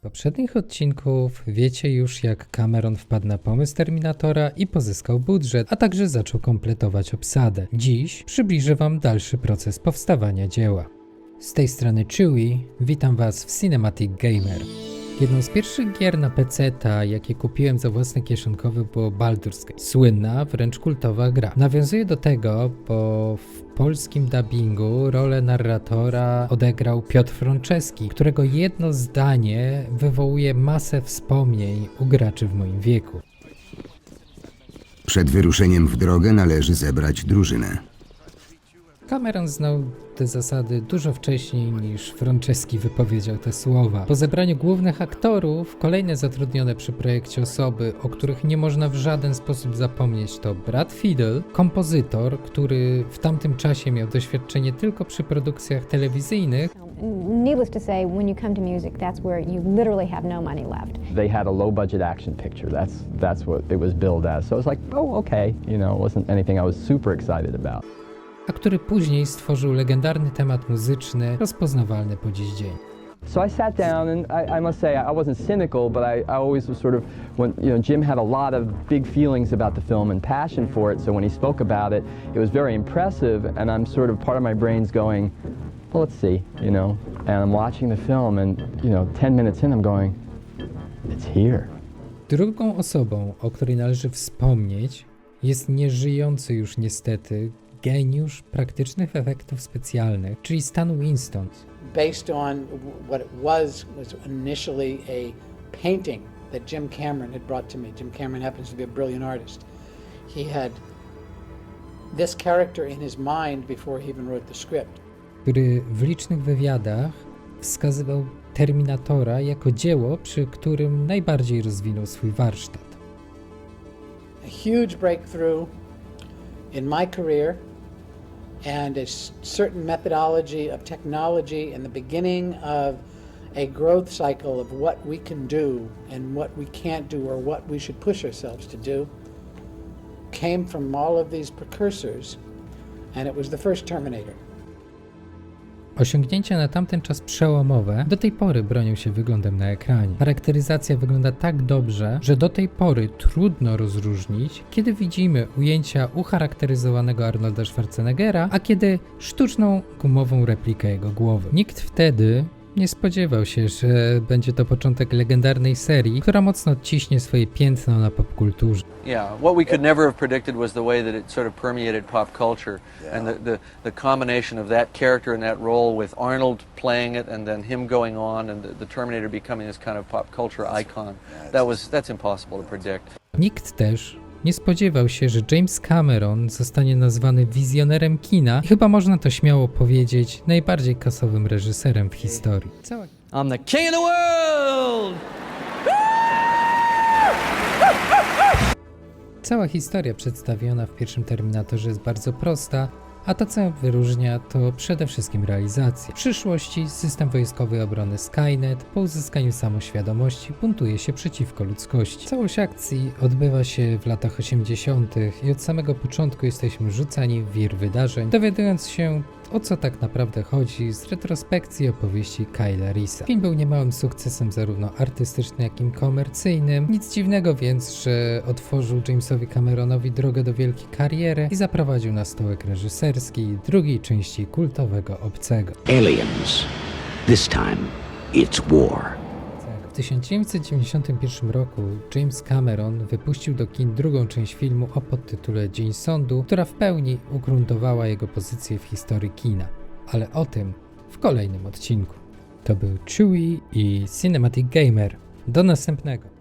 poprzednich odcinków wiecie już jak Cameron wpadł na pomysł Terminatora i pozyskał budżet, a także zaczął kompletować obsadę. Dziś przybliżę wam dalszy proces powstawania dzieła. Z tej strony Chewie, witam was w Cinematic Gamer. Jedną z pierwszych gier na PC, jakie kupiłem za własne kieszonkowe, było Baldur's Gate. Słynna, wręcz kultowa gra. Nawiązuje do tego, bo w polskim dubbingu rolę narratora odegrał Piotr Franceski, którego jedno zdanie wywołuje masę wspomnień u graczy w moim wieku. Przed wyruszeniem w drogę należy zebrać drużynę. Cameron znał te zasady dużo wcześniej niż Franceski wypowiedział te słowa. Po zebraniu głównych aktorów, kolejne zatrudnione przy projekcie osoby, o których nie można w żaden sposób zapomnieć, to Brad Fiedel, kompozytor, który w tamtym czasie miał doświadczenie tylko przy produkcjach telewizyjnych, Needless to say, when you come to music, that's where you literally have no money left. they had a low budget action picture. That's that's what it was billed as. So it was like, oh, okay, you know, it wasn't anything I was super excited about. A który później stworzył legendarny temat muzyczny rozpoznawalny po dziś dzień. So I sat down, and I, I must say I wasn't cynical, but I, I always was sort of when you know Jim had a lot of big feelings about the film and passion for it. So when he spoke about it, it was very impressive, and I'm sort of part of my brain's going, well, let's see, you know. And I'm watching the film, and you know, 10 minutes in, I'm going, it's here. Drugą osobą, o której należy wspomnieć, jest nieżyjący już niestety geniusz praktycznych efektów specjalnych, czyli Stan Winston. based on what it was was initially a painting that Jim Cameron had brought to me. Jim Cameron happens to be a brilliant artist. He had this character in his mind before he even wrote the script. który w licznych wywiadach wskazywał Terminatora jako dzieło, przy którym najbardziej rozwinął swój warsztat. A huge breakthrough in my career and a certain methodology of technology and the beginning of a growth cycle of what we can do and what we can't do or what we should push ourselves to do came from all of these precursors and it was the first Terminator. Osiągnięcia na tamten czas przełomowe do tej pory bronią się wyglądem na ekranie. Charakteryzacja wygląda tak dobrze, że do tej pory trudno rozróżnić, kiedy widzimy ujęcia ucharakteryzowanego Arnolda Schwarzeneggera, a kiedy sztuczną gumową replikę jego głowy. Nikt wtedy nie spodziewał się, że będzie to początek legendarnej serii, która mocno odciśnie swoje piętno na popkulturze. Yeah, what we could never have predicted was the way that it sort of permeated pop culture, and the, the, the combination of that character and that role with Arnold playing it, and then him going on, and the, the Terminator becoming this kind of pop culture icon. That was that's impossible to predict. Nikt też nie spodziewał się, że James Cameron zostanie nazwany wizjonerem kina i chyba można to śmiało powiedzieć najbardziej kasowym reżyserem w historii. I'm the king of the world! Cała historia przedstawiona w pierwszym Terminatorze jest bardzo prosta, a to co wyróżnia to przede wszystkim realizacja. W przyszłości system wojskowy obrony Skynet po uzyskaniu samoświadomości buntuje się przeciwko ludzkości. Całość akcji odbywa się w latach 80. i od samego początku jesteśmy rzucani w wir wydarzeń, dowiadując się o co tak naprawdę chodzi z retrospekcji opowieści Kyla Reesa. Film był niemałym sukcesem zarówno artystycznym, jak i komercyjnym. Nic dziwnego więc, że otworzył Jamesowi Cameronowi drogę do wielkiej kariery i zaprowadził na stołek reżyserski drugiej części kultowego Obcego. Aliens. This time, it's war. W 1991 roku James Cameron wypuścił do kin drugą część filmu o podtytule Dzień Sądu, która w pełni ugruntowała jego pozycję w historii kina. Ale o tym w kolejnym odcinku. To był Chewie i Cinematic Gamer. Do następnego.